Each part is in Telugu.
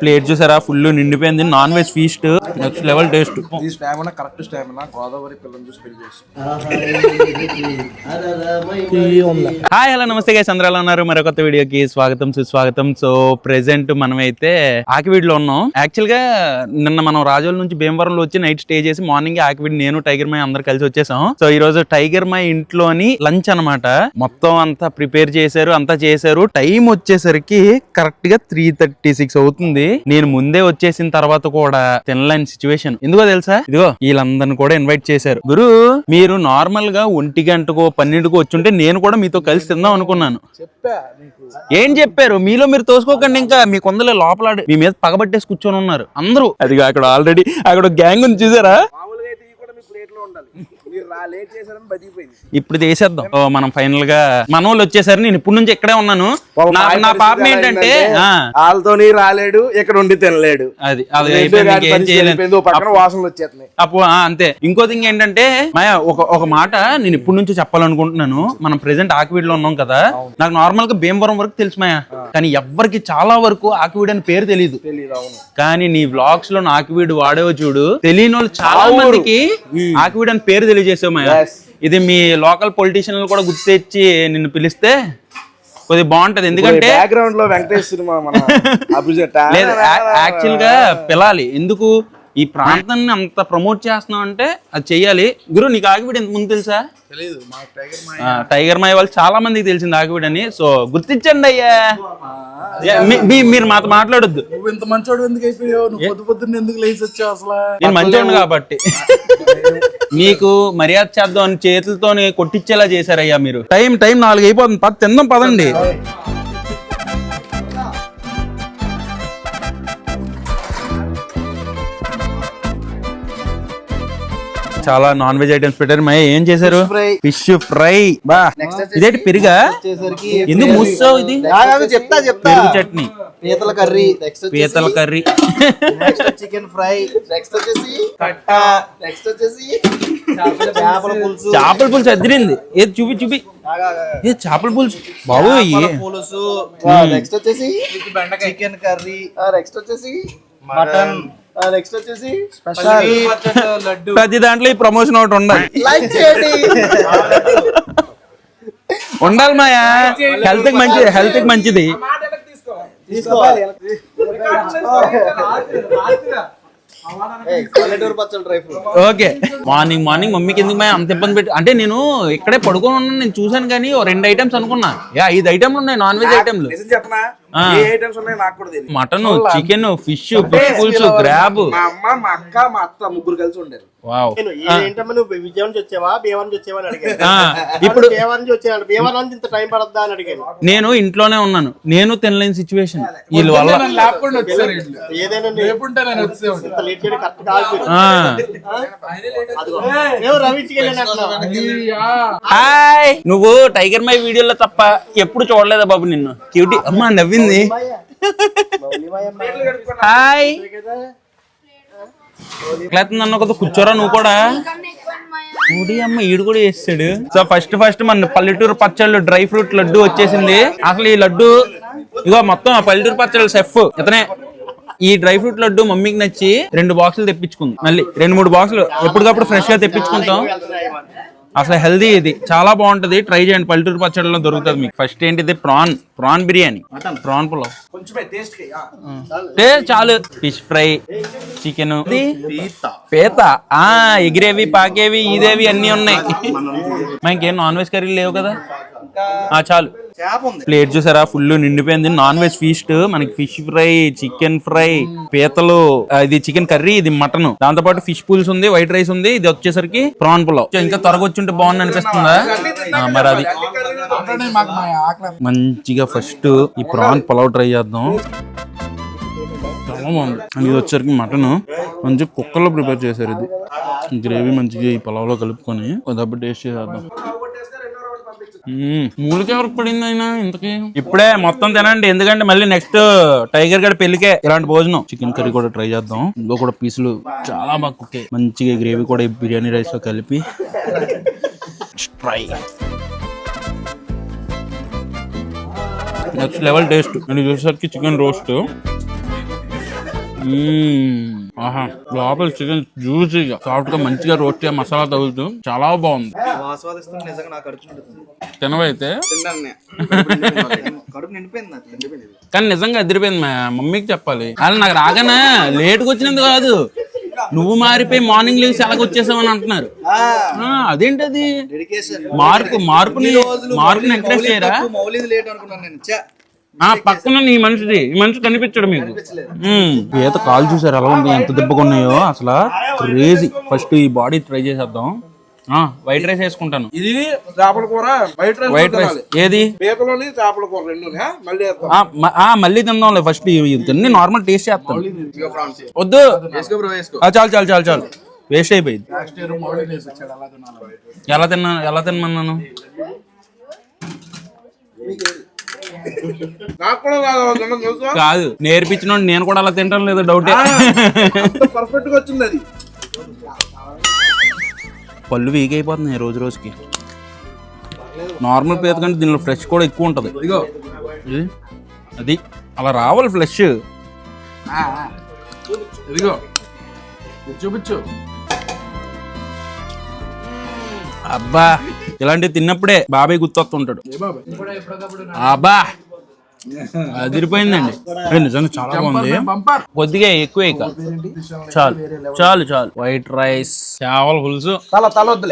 ప్లేట్ చూసారా? ఫుల్ నిండిపోయింది. Non veg feast next level taste ఈ స్టామినా కరెక్ట్ స్టామినా? గోదావరి పిల్లలు చూసి పెళ్ళి చేసి. హాయ్ హలో నమస్తే గైస్ అందరూ ఎలా ఉన్నారు? మరో కొత్త వీడియోకి స్వాగతం సుస్వాగతం. సో ప్రెసెంట్ మనం అయితే ఆకివీడిలో ఉన్నాం. యాక్చువల్గా నిన్న మనం రాజోల నుంచి భీమవరంలో వచ్చి నైట్ స్టే చేసి మార్నింగ్ ఆకివీడి నేను టైగర్ మై అందరు కలిసి వచ్చేసాం. సో ఈ రోజు టైగర్ మై ఇంట్లోని లంచ్ అన్నమాట. మొత్తం అంతా ప్రిపేర్ చేశారు అంతా చేశారు. టైం వచ్చేసరికి కరెక్ట్గా త్రీ థర్టీ సిక్స్ అవుతుంది. నేను ముందే వచ్చేసిన తర్వాత కూడా తినలేని సిచ్యువేషన్ ఎందుకో తెలుసా? ఇదిగో వీళ్ళందరిని కూడా ఇన్వైట్ చేశారు. గురు మీరు నార్మల్గా ఒంటి గంటకో పన్నెండుకో వచ్చుంటే నేను కూడా మీతో కలిసి తిందాం అనుకున్నాను. ఏం చెప్పారు? మీలో మీరు తోసుకోకండి ఇంకా. మీ కొందరు లోపల మీ మీద పగబట్టేసి కూర్చొని ఉన్నారు. అందరూ అది అక్కడ ఆల్రెడీ అక్కడ గ్యాంగ్ ఉంది చూసారా మామూలుగా అయితే ఇవి కూడా మీ ప్లేట్లో ఉండాలి మీరు రా లేట్ చేశారని బతికిపోయింది ఇప్పుడు చేసేద్దాం. ఓ, మనం ఫైనల్గా మన వాళ్ళు వచ్చేసరి నేను ఇప్పటి నుంచి ఇక్కడే ఉన్నాను. నా పాపం ఏంటంటే ఆ, వాళ్ళతోని రాలేడు ఇక్కడ ఉండి తినలేడు. అది వాసనలు వచ్చేస్తున్నాయి. అప్పు అంతే. ఇంకో థింగ్ ఏంటంటే మాయా ఒక ఒక మాట నేను ఇప్పటి నుంచి చెప్పాలనుకుంటున్నాను. మనం ప్రెసెంట్ ఆకివీడులో ఉన్నాం కదా. నాకు నార్మల్గా భీమవరం వరకు తెలుసు మాయా. కానీ ఎవ్వరికి చాలా వరకు ఆకివీడు అని పేరు తెలియదు కానీ నీ వ్లాగ్స్లో ఆకివీడు వాడేవో చూడు. తెలియని వాళ్ళు చాలా మందికి ఆకివీడు అని పేరు తెలియజేసావు మాయా Yes. ఇది మీ లోకల్ పొలిటీషియన్లు కూడా గుర్తు తెచ్చి నిన్ను పిలిస్తే కొద్దిగా బాగుంటది. ఎందుకంటే బ్యాక్గ్రౌండ్లో వెంకటేష్ సినిమా యాక్చువల్గా పిలాలి. ఎందుకు? ఈ ప్రాంతాన్ని అంత ప్రమోట్ చేస్తున్నావు అంటే అది చెయ్యాలి. గురు నీకు ఆగివిడు ఎంత ముందు తెలుసా? టైగర్ మా ఆ, టైగర్ మై వాళ్ళు చాలా మందికి తెలిసింది ఆగివిడు అని సో గుర్తించండి అయ్యా. మీరు మాతో మాట్లాడొద్దు. నువ్వు ఇంత మంచోడు ఎందుకు అయిపోయావు? నువ్వు పొద్దు పొద్దున్న ఎందుకు లేచి వచ్చావు అసలు? నేను మంచోడు కాబట్టి. మీకు మర్యాద చేద్దాం అని చేతులతోని కొట్టించేలా చేశారయ్యా మీరు. టైం టైం నాలుగు అయిపోతుంది. పద తిందాం పదండి. చాలా నాన్ వెజ్ ఐటమ్స్ పెట్టారు. మై ఏం చేశారు? ఫిష్ ఫ్రై బా ఇదేంటి పెరుగా? ఎందుకు ముస్సావు ఇది? చెప్తా చెప్తా. పెరుగు చట్నీ. పీతల కర్రీ. నెక్స్ట్ పీతల కర్రీ. చికెన్ ఫ్రై నెక్స్ట్ వచ్చేసి కట్ట. నెక్స్ట్ వచ్చేసి చేపల పులుసు. చేపల పులుసు అదిరింది. ఏది చూపి చూపి. ఏ చేపల పులుసు? బాబు ఏ- పులుసు. నెక్స్ట్ వచ్చేసి చికెన్ కర్రీ. నెక్స్ట్ వచ్చేసి మటన్. నెక్స్ట్ వచ్చేసి లడ్డు. ప్రతి దాంట్లో ఈ ప్రమోషన్ ఒకటి ఉండాలి. లైక్ చేయండి. ఉండాలి మాయా. హెల్త్కి మంచిది హెల్త్కి మంచిది. ఓకే. మార్నింగ్ మార్నింగ్ మమ్మీకి ఎందుకు మాయా? అంత ఇబ్బంది పెట్టి అంటే నేను ఇక్కడే పడుకొని ఉన్నాను నేను చూసాను కానీ ఓ రెండు ఐటమ్స్ అనుకున్నా. యా ఐదు ఐటమ్లు ఉన్నాయి నాన్ వెజ్ ఐటమ్లు చెప్పనా. ఏ ఐటమ్స్ ఉన్నాయి నాకు కూడా తెలియదు మటన్ చికెన్ ఫిష్ పులుసు గ్రాబ్ మా అమ్మ మా అక్క మా అత్త ముగ్గురు కలిసి ఉండేరు. వావ్. నేను ఏంటమ్మా నువ్వు విజయం నుంచి వచ్చావా భీమవరం నుంచి వచ్చావా అని అడిగాను. ఆ, ఇప్పుడు భీమవరం నుంచి వచ్చాను భీమవరం నుంచి ఇంత టైం పడద్దా అని అడిగాను. నేను ఇంట్లోనే ఉన్నాను. నేను తినలేని సిచ్యువేషన్ వీళ్ళ వల్ల ఏదైనా ఇంత లేట్ చేయడం కరెక్ట్ కాదు. అదిగో. హాయ్. నువ్వు టైగర్ మై వీడియోలో తప్ప ఎప్పుడు చూడలేదా బాబు నిన్ను? క్యూటీ అమ్మా నవ్వింది. హాయ్ లేకపోతే నన్ను ఒక కూర్చోరా నువ్వు కూడా. ఊడి అమ్మ ఈడు కూడా చేస్తాడు. సో ఫస్ట్ ఫస్ట్ మన పల్లెటూరు పచ్చళ్ళు డ్రై ఫ్రూట్ లడ్డు వచ్చేసింది. అసలు ఈ లడ్డు ఇగో మొత్తం ఆ పల్లెటూరు పచ్చళ్ళు సెఫ్. ఇతనే ఈ డ్రై ఫ్రూట్ లడ్డు మమ్మీకి నచ్చి రెండు బాక్సులు తెప్పించుకుంది. మళ్ళీ రెండు మూడు బాక్సులు ఎప్పటికప్పుడు ఫ్రెష్గా తెప్పించుకుంటాం. అసలు హెల్దీ ఇది. చాలా బాగుంటది. ట్రై చేయండి. పల్లెటూరు పచ్చడిలో దొరుకుతుంది మీకు. ఫస్ట్ ఏంటిది? Prawn prawn biryani. Prawn pulao. Taste చాలు. ఫిష్ ఫ్రై చికెన్ పీత. ఆ ఎగిరేవి పాకేవి ఇదేవి అన్ని ఉన్నాయి. మా ఇంకేం నాన్ వెజ్ కర్రీ లేవు కదా? ఆ చాలు. ప్లేట్ చూసారా? ఫుల్ నిండిపోయింది. నాన్ వెజ్ ఫీస్ట్ మనకి ఫిష్ ఫ్రై చికెన్ ఫ్రై పీతలు ఇది చికెన్ కర్రీ ఇది మటన్ దాంతో పాటు ఫిష్ పులుసు ఉంది వైట్ రైస్ ఉంది. ఇది వచ్చేసరికి ప్రాన్ పులావ్ ఇంకా త్వరగా వచ్చుంటే బాగుంది అనిపిస్తుందా? మరి అది. మంచిగా ఫస్ట్ ఈ ప్రాన్ పులావ్ ట్రై చేద్దాం. చాలా బాగుంది. ఇది వచ్చేసరికి మటన్ మంచి కుక్కర్లో ప్రిపేర్ చేశారు ఇది. గ్రేవీ మంచిగా ఈ పులావ్లో కలుపుకొని. దెబ్బ టేస్ట్ చేసేద్దాం. మూలికే ఎవరికి పడింది అయినా ఇప్పుడే మొత్తం తినండి. ఎందుకంటే మళ్ళీ నెక్స్ట్ టైగర్ గడ పెళ్ళికే ఇలాంటి భోజనం. చికెన్ కర్రీ కూడా ట్రై చేద్దాం. ఇందులో కూడా పీసులు చాలా బాగా కుక్ మంచిగా గ్రేవీ కూడా బిర్యానీ రైస్లో కలిపి. ట్రై నెక్స్ట్ లెవెల్ టేస్ట్ నేను చూసేసరికి చికెన్ రోస్ట్ ఆహా. లోపల చికెన్ జ్యూసీగా సాఫ్ట్గా మంచిగా రోస్ట్ మసాలా తగులుతూ. చాలా బాగుంది. ఆస్వాదిస్తుంటే నిజంగా నాకు కడుపు నిండుతుంది తినవైతే తిన్నాను నేను. కడుపు నిండిపోయింది నాకు. నిండిపోయింది కానీ నిజంగా అదిరిపోయింది మా మమ్మీకి చెప్పాలి. అలా నాకు రాగానే లేట్గా వచ్చినందుకు కాదు. నువ్వు మారిపోయి మార్నింగ్ లేచి ఎలాగ వచ్చేసావని అంటున్నారు. ఆ, అదేంటది? డెడికేషన్ మార్పు మార్పుని మార్పుని ఎంకరేజ్ చేయరా? మౌలిది లేట్ అనుకున్నాను నేను. ఛే, ఆ పక్కన నీ మనిషిది. ఈ మనిషి కనిపించడు మీకు. మ్మ్. ఈత కాలు చూసారు ఎలా ఉంది? ఎంత దెబ్బకున్నాయో అసలు క్రేజీ ఫస్ట్ ఈ బాడీ ట్రై చేసేద్దాం. వైట్ రైస్ వేసుకుంటాను. ఇది చేపల కూర బయట రైస్ వైట్ రైస్. ఏది? పీతలోని చేపల కూర రెండు మళ్ళీ వేస్తాం. ఆ, మ- ఆ, మళ్ళీ తిందాంలే ఫస్ట్ ఇవన్నీ నార్మల్ టేస్ట్ చేస్తాను. వద్దు. చాలు చాలు చాలు చాలు. వేస్ట్ అయిపోయింది. ఎలా తిన్నా ఎలా తెలుసా? కాదు. నేర్పించిన నేను కూడా అలా తింటాను లేదో డౌటే పర్ఫెక్ట్గా వచ్చింది అది. పళ్ళు వీక్ అయిపోతున్నాయి రోజు రోజుకి. నార్మల్ పీత కంటే దీనిలో ఫ్రెష్ కూడా ఎక్కువ ఉంటుంది. ఇదిగో. ఇది అది. అలా రావాలి ఫ్రెష్ ఇదిగో. చూపించు. అబ్బా. ఇలాంటివి తిన్నప్పుడే బాబాయ్ గుర్తొస్తుంటాడు. అబ్బా. అదిరిపోయిందండి. నిజంగా చాలా బాగుంది. కొద్దిగా ఎక్కువ ఇక. చాలు. చాలు చాలు. వైట్ రైస్ చేపల పులుసు. తల తలొద్దు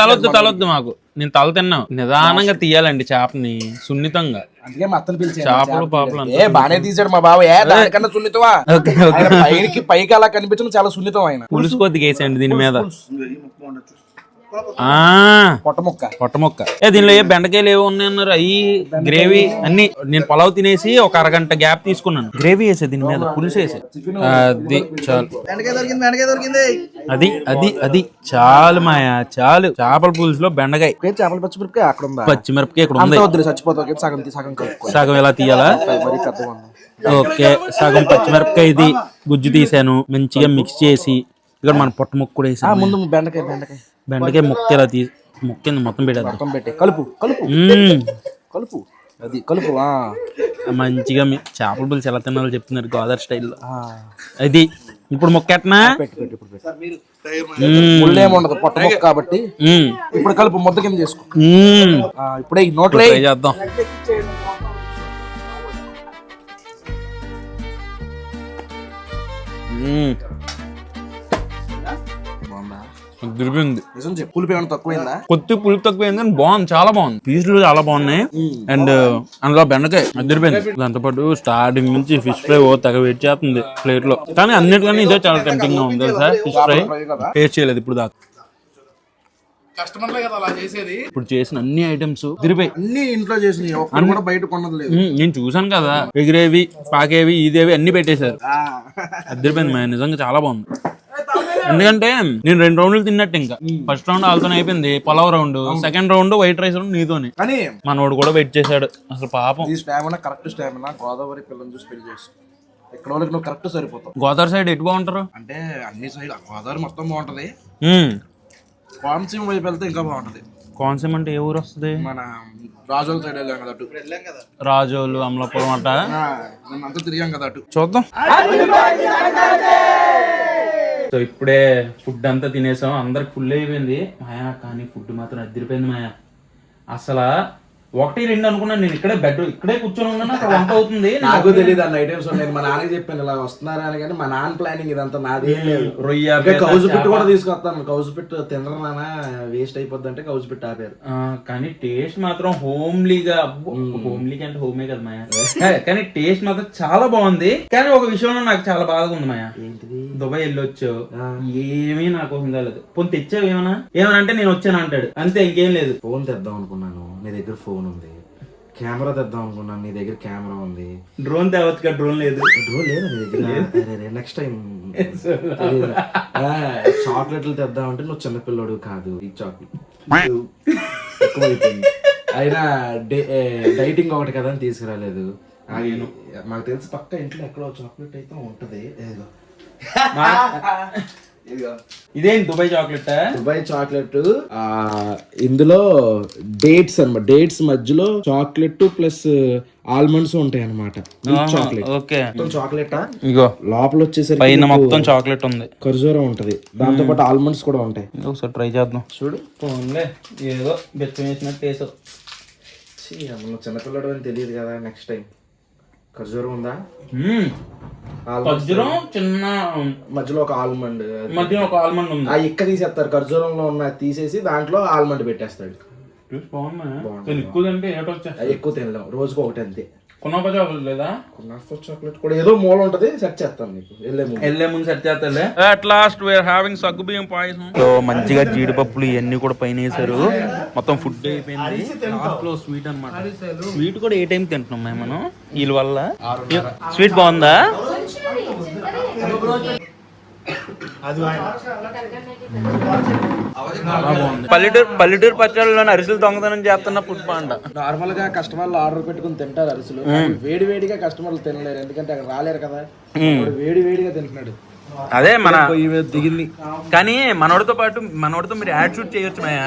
తలొద్దు తలొద్దు మాకు. నేను తల తిన్నాం. నిదానంగా తీయాలండి చేపని సున్నితంగా. అందుకే మా అత్తలు పిలిచాను. చేపలు పాపలు అంతా. ఏ బానే తీసాడు మా బావ ఏ దానికన్నా సున్నితమా? పైకి పైకి అలా కనిపించడం చాలా సున్నితం ఆయన. పులుసు కొద్దిగా వేసేయండి దీని మీద. ఆ. పొట్ట ముక్క పొట్ట మొక్క ఏ దీనిలో ఏ బెండకాయలు ఏవో ఉన్నాయన్నారు? అయ్యి గ్రేవీ అన్ని. నేను పలావ్ తినేసి ఒక అరగంట గ్యాప్ తీసుకున్నాను. గ్రేవీ వేసే దీని మీద పులుసు వేసే. అది చాలు. అది అది అది. చాలు మాయా చాలు. చేపల పులుసులో బెండకాయ. చేపల పచ్చిమిరపకాయ అక్కడ ఉందా? పచ్చిమిరపకాయ ఇక్కడ ఉంది. చచ్చిపోతావు సగం సగం సగం ఎలా తీయాలా? ఓకే సగం పచ్చిమిరపకాయ ఇది. గుజ్జు తీసాను మంచిగా మిక్స్ చేసి. ఇక్కడ మన పొట్ట ముక్క కూడా వేసాను. ముందు బెండకాయ బెండకాయ. బెండకాయ ముక్క ఇలా తీ ముక్క మొత్తం పెట్టేద్దాం. మొత్తం పెట్టి. కలుపు కలుపు. కలుపు. అది కలుపు. మంచిగా మీ చేపల పులుసు ఎలా తినాలో చెప్తున్నారు గోదావరి స్టైల్లో. ఆ. అది ఇప్పుడు ముక్కెట్నా ఉండదు పొట్ట ముక్క కాబట్టి. ఇప్పుడు కలుపు ముద్ద కింద చేసుకో. ఇప్పుడే ఈ నోట్లో చేద్దాం. మ్మ్. అదిరిపోయింది నిజం చెప్పు. పులుపు ఏమైనా తక్కువైందా? కొద్ది పులుపు తక్కువైంది కానీ బాగుంది చాలా బాగుంది. పీసులు చాలా బాగున్నాయి. అండ్ అందులో బెండకాయ. అదిరిపోయింది దాంతో పాటు స్టార్టింగ్ నుంచి ఫిష్ ఫ్రై ఓ తెగ వెయిట్ చేస్తుంది ప్లేట్లో. కానీ అన్నిటికన్నా ఇదే చాలా టెంప్టింగ్గా ఉంది సార్ ఫిష్ ఫ్రై టేస్ట్ చేయలేదు ఇప్పుడు దాకా. కస్టమర్లే కదా అలా చేసేది. ఇప్పుడు చేసిన అన్ని ఐటమ్స్ తిరిపోయి అన్ని ఇంట్లో చేసినవి ఒక్కటి కూడా బయట కొన్నది లేదు. నేను చూసాను కదా. ఎగిరేవి పాకేవి ఇదేవి అన్ని పెట్టేశారు. అద్దరిపోయింది మా నిజంగా చాలా బాగుంది. ఎందుకంటే నేను రెండు రౌండ్లు తిన్నట్టు ఇంకా. ఫస్ట్ రౌండ్ వాళ్ళతోనే అయిపోయింది. Pulao round second round white rice round నీతోనే. కానీ మనోడు కూడా వెయిట్ చేశాడు. అసలు పాపం. ఈ స్టామినా కరెక్ట్ స్టామినా గోదావరి పిల్లని చూసి పెళ్ళి చేసి. ఇక్కడ వాళ్ళకి నువ్వు కరెక్ట్ సరిపోతావు. గోదావరి సైడ్ ఎటు బాగుంటారు? అంటే అన్ని సైడ్ గోదావరి మొత్తం బాగుంటది. కోనసీమ వైపు వెళ్తే ఇంకా బాగుంటది. కోనసీమ అంటే ఏ ఊరు వస్తుంది? మన రాజోల సైడ్ వెళ్ళాం కదా అటు. రాజోలు అమలాపురం అట. ఆ, మనం అంతా తిరిగాం కదా అటు. చూద్దాం. సో ఇప్పుడే ఫుడ్ అంతా తినేసాం. అందరికి ఫుల్ అయిపోయింది. మాయా కానీ ఫుడ్ మాత్రం అద్దరిపోయింది మాయా. అసలు ఒకటి రెండు అనుకున్నాను. నేను ఇక్కడే బెడ్ ఇక్కడే కూర్చొని ఉన్నాను. అక్కడ వంట అవుతుంది. నాకు తెలియదు అన్న ఐటమ్స్ నేను మా నాన్నకి చెప్పాను ఇలా వస్తున్నారా అని కానీ మా నాన్న ప్లానింగ్ ఇదంతా నాది రొయ్య కౌజు పిట్టు కూడా తీసుకొస్తాను. కౌజు పిట్టు తినరు వేస్ట్ అయిపోద్ది అంటే కౌజు పిట్టు ఆపారు కానీ టేస్ట్ మాత్రం హోమ్లీగా. హోమ్లీగా అంటే హోమే కదా మాయా. కానీ టేస్ట్ మాత్రం చాలా బాగుంది. కానీ ఒక విషయంలో నాకు చాలా బాధగా ఉంది మాయా. ఏంటిది? దుబాయ్ వెళ్ళొచ్చావు ఏమీ నా కోసం తెలియదు పోనీ తెచ్చావు ఏమన్నా ఏమన్నా అంటే నేను వచ్చాను అంటాడు. అంతే ఇంకేం లేదు. ఫోన్ తెద్దాం అనుకున్నాను. నీ దగ్గర ఫోన్ ఉంది. కెమెరా తెద్దాం అనుకున్నాను నీ దగ్గర కెమెరా ఉంది. డ్రోన్ తేవచ్చు డ్రోన్ లేదు. డ్రోన్ లేదు నీ దగ్గర. నెక్స్ట్ టైం చాక్లెట్లు తెద్దాం అంటే నువ్వు చిన్నపిల్లడు కాదు ఈ చాక్లెట్. అయినా డైటింగ్ ఒకటి కదా అని తీసుకురాలేదు. నేను మాకు తెలిసి పక్క ఇంట్లో ఎక్కడో చాక్లెట్ అయితే ఉంటది. ఇదేంటి దుబాయ్ చాక్లెట్? దుబాయ్ చాక్లెట్ ఇందులో డేట్స్ అన్నమాట. డేట్స్ మధ్యలో చాక్లెట్ ప్లస్ ఆల్మండ్స్ ఉంటాయి అనమాట చాక్లెట్ ఓకే. చాక్లెట్? ఇగో లోపల వచ్చేసరికి పైన మొత్తం చాక్లెట్ ఉంది. ఖర్జూరా ఉంటది. దాంతో పాటు ఆల్మండ్స్ కూడా ఉంటాయి. ఒకసారి ట్రై చేద్దాం. చూడు. పోన్లే. ఏదో బెచ్చం వేసినట్టు వేసావు. చిన్నపిల్లడు అని తెలియదు కదా నెక్స్ట్ టైం ఖర్జూరం ఉందా. ఖర్జూరం చిన్న మధ్యలో ఒక ఆల్మండ్ మధ్య ఒక ఆల్మండ్ ఉంది. ఆ ఇక్క తీసేస్తారు ఖర్జూరంలో ఉన్న తీసేసి దాంట్లో ఆల్మండ్ పెట్టేస్తాడు. బాగున్నా ఎక్కువ అది ఎక్కువ తినలేం రోజుకు ఒకటి అంతే. కొనప చాక్లెట్ లేదా కొన్నాఫర్ చాక్లెట్ కూడా. ఏదో మూల ఉంటది సెట్ చేస్తాను నీకు. వెళ్ళే ముందు వెళ్ళే ముందు సెట్ చేస్తాలే అట్ లాస్ట్ వేర్ హ్యావింగ్ సగ్గు బియ్యం పాయసం. సో మంచిగా జీడిపప్పులు ఇవన్నీ కూడా పైన వేసారు మొత్తం ఫుడ్ అయిపోయింది. లాస్ట్లో స్వీట్ అన్నమాట. స్వీట్ కూడా ఏ టైం తింటున్నాం మేము? మనం వీళ్ళ వల్ల? స్వీట్ బాగుందా? పల్లెటూరు పల్లెటూరు పచ్చళ్ళలోని అరిసెలు దొంగతనం చేస్తున్న ఫుడ్ బాండ నార్మల్గా కస్టమర్లు ఆర్డర్ పెట్టుకుని తింటారు అరిసెలు. వేడి వేడిగా కస్టమర్లు తినలేరు. ఎందుకంటే అక్కడ రాలేరు కదా. వాడు వేడి వేడిగా తింటున్నాడు. అదే మన దిగింది. కానీ మనోడితో పాటు మనోడితో మీరు యాడ్ షూట్ చేయొచ్చు మాయా.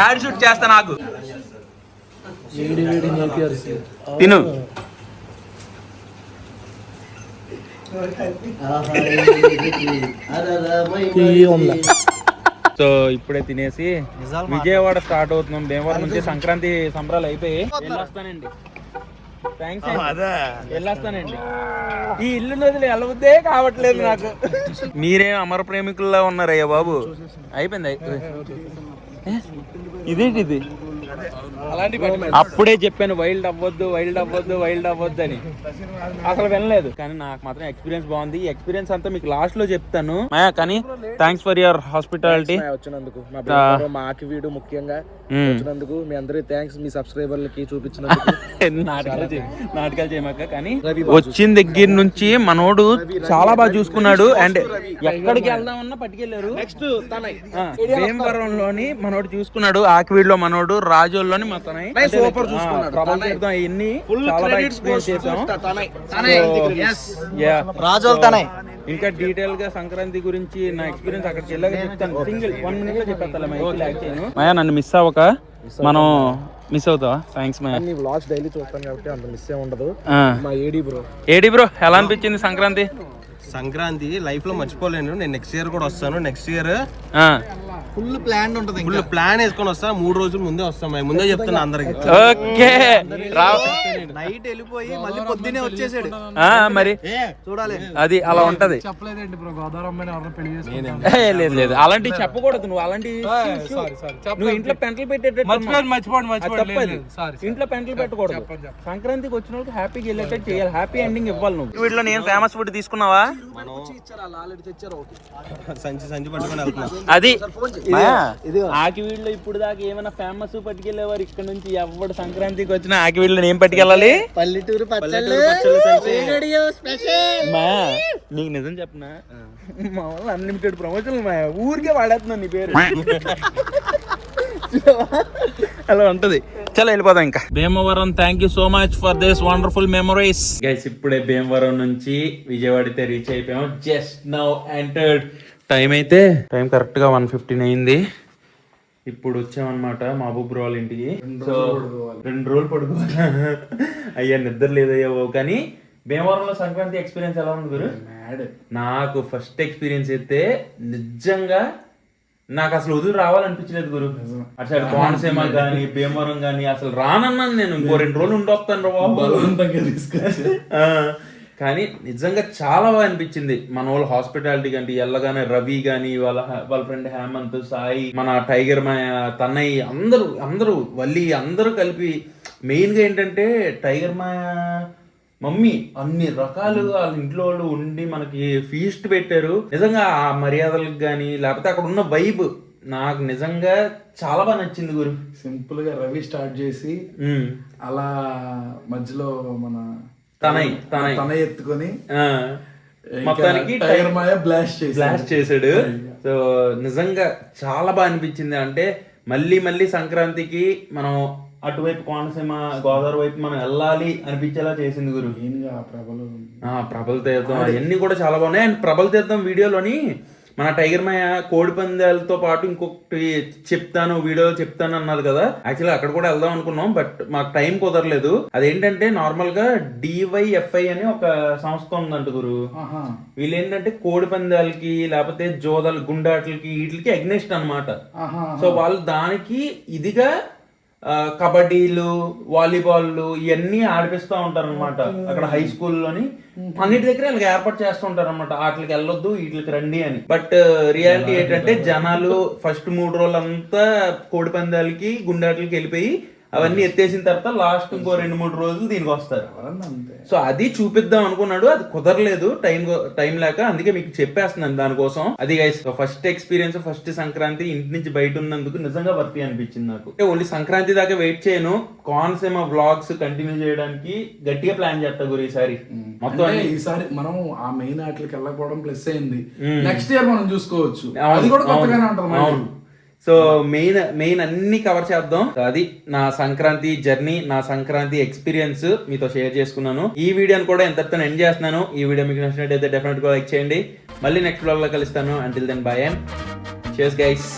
యాడ్ షూట్ చేస్తా నాకు. వేడి వేడి నేతి అరిసెలు. తిను. సో ఇప్పుడే తినేసి విజయవాడ స్టార్ట్ అవుతున్నాం. భీమవరం నుంచి సంక్రాంతి సంబరాలు అయిపోయి వెళ్ళొస్తానండి. థ్యాంక్స్ వెళ్ళొస్తానండి. ఈ ఇల్లు నదులు వెళ్ళవద్దే కావట్లేదు నాకు. మీరేం అమర ప్రేమికుల్లా ఉన్నారయ్యా బాబు. అయిపోయింది? ఇదేంటి ఇది అప్పుడే చెప్పాను వైల్డ్ అవ్వద్దు వైల్డ్ అవ్వద్దు వైల్డ్ అవ్వద్దు అని. అసలు వినలేదు. కానీ నాకు మాత్రం ఎక్స్పీరియన్స్ బాగుంది. ఎక్స్పీరియన్స్ అంతా మీకు లాస్ట్లో చెప్తాను. మాయా కానీ థ్యాంక్స్ ఫర్ యువర్ హాస్పిటాలిటీ వచ్చినందుకు. మా బ్రదర్, మా ఆకి వీడు ముఖ్యంగా వచ్చినందుకు మీ అందరికి థ్యాంక్స్ మీ సబ్స్క్రైబర్లకి చూపించినందుకు. నాటకాలు నాటకాలు చేయమాక కానీ వచ్చిన దగ్గర నుంచి మనోడు చాలా బాగా చూసుకున్నాడు. అండ్ ఎక్కడికి వెళ్దామన్నా పట్టుకెళ్ళారు. నెక్స్ట్ భీమవరంలోని మనోడు చూసుకున్నాడు ఆకివీడులో మనోడు రాజోల్లోని మా సూపర్ చూసుకున్నాడు. Yeah. రాజోల్ తనే. ఇంకా డీటెయిల్గా సంక్రాంతి గురించి నా ఎక్స్పీరియన్స్ అక్కడికి వెళ్ళాక చెప్తాను. సింగిల్ వన్ మినిట్లో చెప్పేస్తా మాయా నన్ను మిస్ అవ్వక. మనం మిస్ అవుతావా? థ్యాంక్స్ మాయా. నీ వ్లాగ్స్ డైలీ చూస్తాను కాబట్టి అంత మిస్ ఏ ఉండదు. మా ఏడి బ్రో ఏడి బ్రో ఎలా అనిపించింది సంక్రాంతి? సంక్రాంతి లైఫ్లో మర్చిపోలేను. నేను నెక్స్ట్ ఇయర్ కూడా వస్తాను. నెక్స్ట్ ఇయర్ ఆ. ఫుల్ ప్లాన్ ఉంటది ఫుల్ ప్లాన్ వేసుకొని వస్తాను మూడు రోజులు ముందే వస్తాం. మేము ముందే చెప్తున్నా అందరికి. ఓకే. రా. నైట్ వెళ్ళిపోయి మళ్ళీ పొద్దునే వచ్చేసాడు. ఆ, మరి? చూడాలి. అది అలా ఉంటది. చెప్పలేదండి బ్రో? గోదావరి అమ్మాయిని ఎవరైనా పెళ్ళి చేసుకుంటాం. ఏ, లేదు లేదు. అలాంటివి చెప్పకూడదు నువ్వు. అలాంటి నువ్వు ఇంట్లో పెంటలు పెట్టేటట్టు మర్చిపోండి తప్పది ఇంట్లో పెంటలు పెట్టకూడదు. సంక్రాంతికి వచ్చిన వాళ్ళకి హ్యాపీగా వెళ్ళేటట్టు చేయాలి. హ్యాపీ ఎండింగ్ ఇవ్వాలి నువ్వు. వీటిలో నేను ఫేమస్ ఫుడ్ తీసుకున్నావా? అది మాయా, ఆకివీడులో ఇప్పుడు దాకా ఏమైనా ఫేమస్ పట్టుకెళ్ళేవారు ఇక్కడ నుంచి? ఎవడు సంక్రాంతికి వచ్చిన ఆకివీడులో ఏం పట్టుకెళ్ళాలి? పల్లెటూరు పచ్చళ్ళు. మా నీకు నిజం చెప్పనా? మా వాళ్ళు అన్లిమిటెడ్ ప్రమోషన్ మా ఊరికే వాడేస్తున్నాను నీ పేరు. అలా ఉంటది. చలో వెళ్ళిపోదాం ఇంకా. Bhimavaram thank you so much for this wonderful memories guys ఇప్పుడే భీమవరం నుంచి విజయవాడ అయితే రీచ్ అయిపోయాం. జస్ట్ నౌ ఎంటర్డ్ టైం అయితే టైం కరెక్ట్గా వన్ ఫిఫ్టీన్ అయింది. ఇప్పుడు వచ్చామన్నమాట మహబూబ్ వాళ్ళ ఇంటికి. సో రెండు రోజులు పడుకోవాలి. అయ్యా నిద్ర లేదయ్యా కానీ భీమవరంలో సంక్రాంతి ఎక్స్పీరియన్స్ ఎలా ఉంది గురు? నాకు ఫస్ట్ ఎక్స్పీరియన్స్ అయితే నిజంగా నాకు అసలు వదిలి రావాలనిపించలేదు గురు. అటు సైడ్ కోనసీమ కానీ భీమవరం కానీ అసలు రానన్నాను నేను. ఇంకో రెండు రోజులు ఉండొస్తాను రా బాబు కానీ నిజంగా చాలా బాగా అనిపించింది. మన వాళ్ళ హాస్పిటాలిటీ కంటే వెళ్ళగానే రవి కానీ వాళ్ళ వాళ్ళ ఫ్రెండ్ హేమంత్ సాయి మన టైగర్ మాయ తన్నయ్య అందరూ అందరూ వల్లి అందరూ కలిపి మెయిన్గా ఏంటంటే టైగర్ మాయ మమ్మీ అన్ని రకాలుగా వాళ్ళ ఇంట్లో వాళ్ళు ఉండి మనకి ఫీస్ట్ పెట్టారు. నిజంగా ఆ మర్యాదలకు కానీ లేకపోతే అక్కడ ఉన్న వైబ్ నాకు నిజంగా చాలా బాగా నచ్చింది గురు. సింపుల్గా రవి స్టార్ట్ చేసి. అలా మధ్యలో మన తనయ్ తనయ్ తన ఎత్తుకొని. మొత్తానికి టైగర్ మాయ బ్లాస్ట్ బ్లాస్ట్ చేశాడు. సో నిజంగా చాలా బాగా అనిపించింది. అంటే మళ్ళీ మళ్ళీ సంక్రాంతికి మనం అటువైపు కోనసీమ గోదావరి వైపు మనం వెళ్ళాలి అనిపించేలా చేసింది గురు. ప్రబల తీర్థం అవన్నీ కూడా చాలా బాగున్నాయి. అండ్ ప్రబల తీర్థం వీడియోలోని మన టైగర్ మాయ కోడి పందాలతో పాటు ఇంకొకటి చెప్తాను వీడియోలో చెప్తాను అన్నారు కదా. యాక్చువల్లీ అక్కడ కూడా వెళ్దాం అనుకున్నాం బట్ మాకు టైం కుదరలేదు. అదేంటంటే నార్మల్గా డివైఎఫ్ఐ అని ఒక సంస్థ ఉందంట గురు. వీళ్ళు ఏంటంటే కోడి పందాలకి లేకపోతే జోదలు గుండాట్లకి వీటికి అగ్నెస్ట్ అన్నమాట. ఆహా సో వాళ్ళు దానికి ఇదిగా కబడ్డీలు వాలీబాల్లు ఇవన్నీ ఆడిపిస్తూ ఉంటారు అనమాట అక్కడ హై స్కూల్లోని అన్నిటి దగ్గర వీళ్ళకి ఏర్పాటు చేస్తూ ఉంటారు అనమాట వాటికి వెళ్ళొద్దు వీటికి రండి అని. బట్ రియాలిటీ ఏంటంటే జనాలు ఫస్ట్ మూడు రోజులంతా కోడి పందాలకి గుండాట్లకి వెళ్ళిపోయి అవన్నీ ఎత్తేసిన తర్వాత లాస్ట్ ఇంకో రెండు మూడు రోజులు దీనికి వస్తారు. సో అది చూపిద్దాం అనుకున్నాడు అది కుదరలేదు టైం టైం లేక అందుకే మీకు చెప్పేస్తున్నాను దానికోసం. అది guys first experience first Sankranti ఇంటి నుంచి బయట ఉన్నందుకు నిజంగా వర్తి అనిపించింది నాకు. ఓన్లీ సంక్రాంతి దాకా వెయిట్ చేయను కోనసీమ వ్లాగ్స్ కంటిన్యూ చేయడానికి గట్టిగా ప్లాన్ చేస్తా గురు ఈసారి. మొత్తం ఈసారి మనం ఆ మెయిన్ ఆటలకి వెళ్ళకపోవడం ప్లస్ అయింది. నెక్స్ట్ ఇయర్ మనం చూసుకోవచ్చు. అది కూడా కొత్తగానే ఉంటుంది. సో మెయిన్ మెయిన్ అన్ని కవర్ చేద్దాం. అది నా సంక్రాంతి జర్నీ నా సంక్రాంతి ఎక్స్పీరియన్స్ మీతో షేర్ చేసుకున్నాను. ఈ వీడియోని కూడా ఎంతతో ఎండ్ చేస్తున్నాను. ఈ వీడియో మీకు నచ్చినట్టయితే డెఫినెట్గా లైక్ చేయండి. మళ్ళీ నెక్స్ట్ బ్లాగ్లో కలుస్తాను. అంటిల్ దెన్ బాయ్ అండ్ చేస్ గైస్